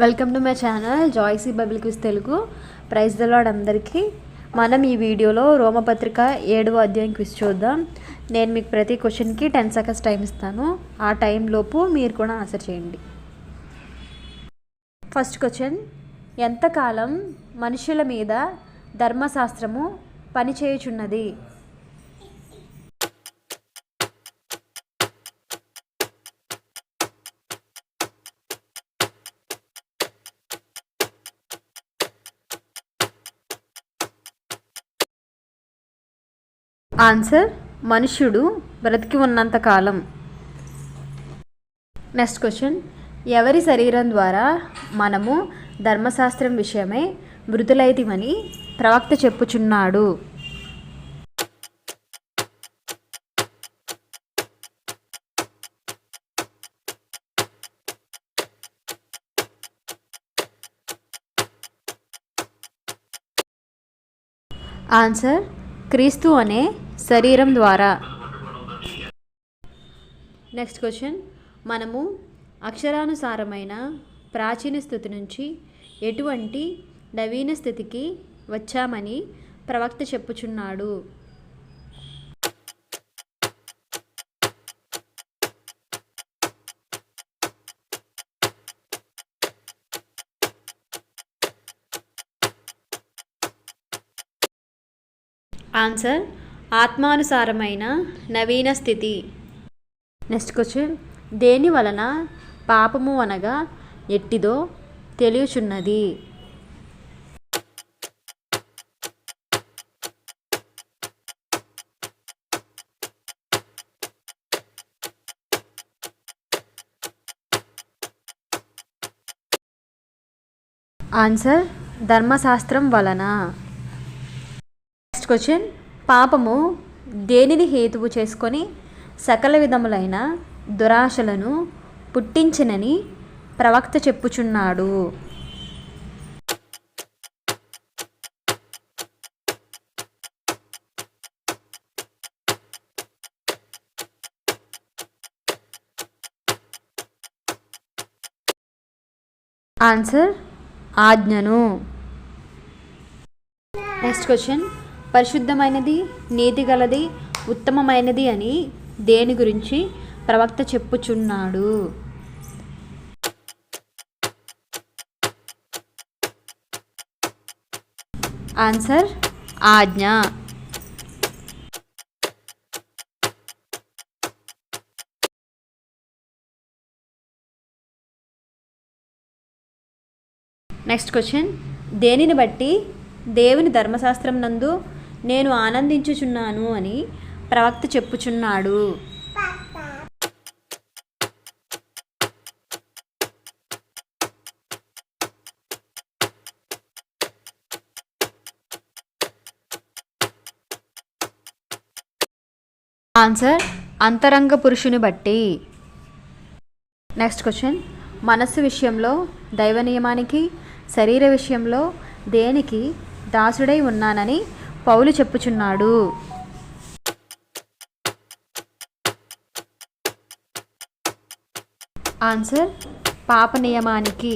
Welcome to my channel Joicy bubble quiz Telugu prize the Lord అందరికీ. మనం ఈ వీడియోలో రోమపత్రిక ఏడవ అధ్యాయం క్విజ్ చూద్దాం. నేను మీకు ప్రతి క్వశ్చన్కి టెన్ సెకండ్స్ టైం ఇస్తాను. ఆ టైంలోపు మీరు కూడా ఆన్సర్ చేయండి. ఫస్ట్ క్వశ్చన్ ఎంతకాలం మనుషుల మీద ధర్మశాస్త్రము పనిచేయుచున్నది? ఆన్సర్ మనుష్యుడు బ్రతికి ఉన్నంత కాలం. Next question. ఎవరి శరీరం ద్వారా మనము ధర్మశాస్త్రం విషయమై మృతులైతిమని ప్రవక్త చెప్పుచున్నాడు? ఆన్సర్ క్రీస్తు అనే శరీరం ద్వారా. నెక్స్ట్ క్వశ్చన్ మనము అక్షరానుసారమైన ప్రాచీన స్థితి నుంచి ఎటువంటి నవీన స్థితికి వచ్చామని ప్రవక్త చెప్పుచున్నాడు. ఆన్సర్ ఆత్మానుసారమైన నవీన స్థితి. Next question. దేని వలన పాపము అనగా ఎట్టిదో తెలియచున్నది. ఆన్సర్. ధర్మశాస్త్రం వలన. Next question. పాపము దేనిని హేతువు చేసుకొని సకల విధములైన దురాశలను పుట్టించినని ప్రవక్త చెప్పుచున్నాడు. ఆన్సర్ ఆజ్ఞను. Next question. పరిశుద్ధమైనది నీతి గలది ఉత్తమమైనది అని దేని గురించి ప్రవక్త చెప్పుచున్నాడు. ఆన్సర్ ఆజ్ఞ. నెక్స్ట్ క్వశ్చన్ దేనిని బట్టి దేవుని ధర్మశాస్త్రం నందు నేను ఆనందించుచున్నాను అని ప్రవక్త చెప్పుచున్నాడు. ఆన్సర్ అంతరంగ పురుషుని బట్టి. నెక్స్ట్ క్వశ్చన్ మనస్సు విషయంలో దైవ నియమానికి శరీర విషయంలో దేనికి దాసుడై ఉన్నానని పౌలు చెప్పుచున్నాడు. ఆన్సర్ పాప నియమానికి.